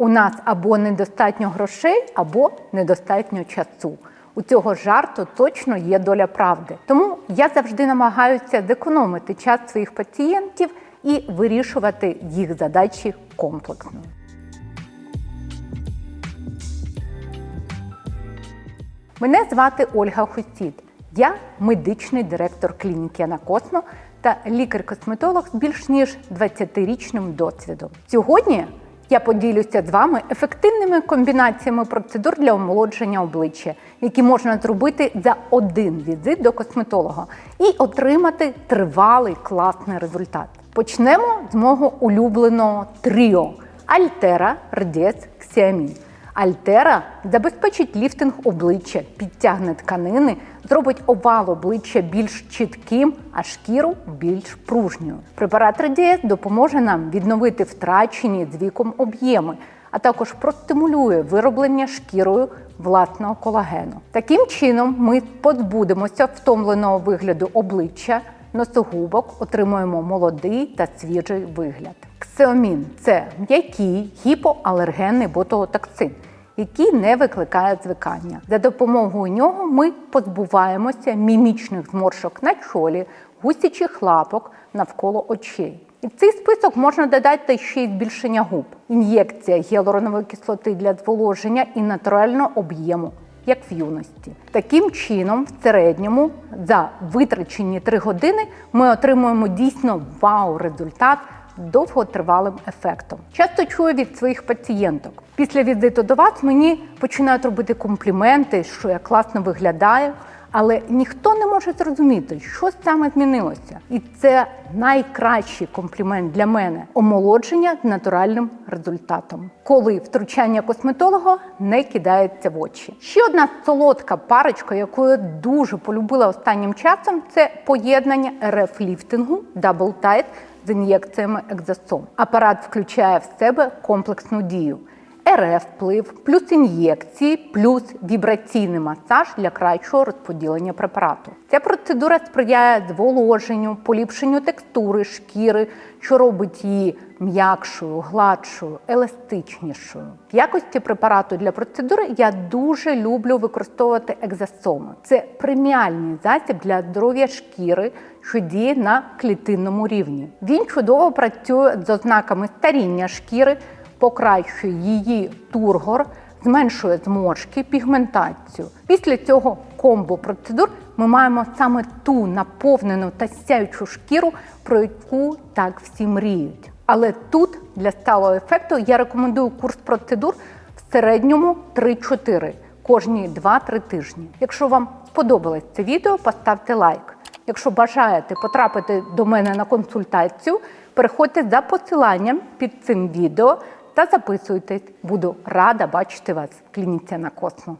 У нас або недостатньо грошей, або недостатньо часу. У цього жарту точно є доля правди. Тому я завжди намагаюся зекономити час своїх пацієнтів і вирішувати їх задачі комплексно. Мене звати Ольга Хусід. Я медичний директор клініки Анакосно та лікар-косметолог з більш ніж 20-річним досвідом. Сьогодні я поділюся з вами ефективними комбінаціями процедур для омолодження обличчя, які можна зробити за один візит до косметолога і отримати тривалий класний результат. Почнемо з мого улюбленого тріо Альтера Радіс Ксіамін. Альтера забезпечить ліфтинг обличчя, підтягне тканини, зробить овал обличчя більш чітким, а шкіру більш пружньою. Препарат Редієс допоможе нам відновити втрачені з віком об'єми, а також простимулює вироблення шкірою власного колагену. Таким чином, ми позбудемося втомленого вигляду обличчя, носогубок, отримуємо молодий та свіжий вигляд. Ксеомін це м'який гіпоалергенний ботулотоксин, який не викликає звикання. За допомогою нього ми позбуваємося мімічних зморшок на чолі, гусячих лапок навколо очей. І в цей список можна додати ще й збільшення губ, ін'єкція гіалуронової кислоти для зволоження і натурального об'єму, як в юності. Таким чином, в середньому, за витрачені 3 години ми отримуємо дійсно вау-результат довготривалим ефектом. Часто чую від своїх пацієнток. Після візиту до вас мені починають робити компліменти, що я класно виглядаю, але ніхто не може зрозуміти, що саме змінилося. І це найкращий комплімент для мене омолодження з натуральним результатом, коли втручання косметолога не кидається в очі. Ще одна солодка парочка, яку я дуже полюбила останнім часом, це поєднання РФ ліфтингу Double Tight з ін'єкціями екзосом. Апарат включає в себе комплексну дію. РФ вплив, плюс ін'єкції, плюс вібраційний масаж для кращого розподілення препарату. Ця процедура сприяє зволоженню, поліпшенню текстури шкіри, що робить її м'якшою, гладшою, еластичнішою. В якості препарату для процедури я дуже люблю використовувати екзосоми. Це преміальний засіб для здоров'я шкіри, що діє на клітинному рівні. Він чудово працює з ознаками старіння шкіри покращує її тургор, зменшує зморшки, пігментацію. Після цього комбо процедур ми маємо саме ту наповнену та сяючу шкіру, про яку так всі мріють. Але тут для сталого ефекту я рекомендую курс процедур в середньому 3-4 кожні 2-3 тижні. Якщо вам сподобалось це відео, поставте лайк. Якщо бажаєте потрапити до мене на консультацію, переходьте за посиланням під цим відео та записуйтесь. Буду рада бачити вас Клініться на космо.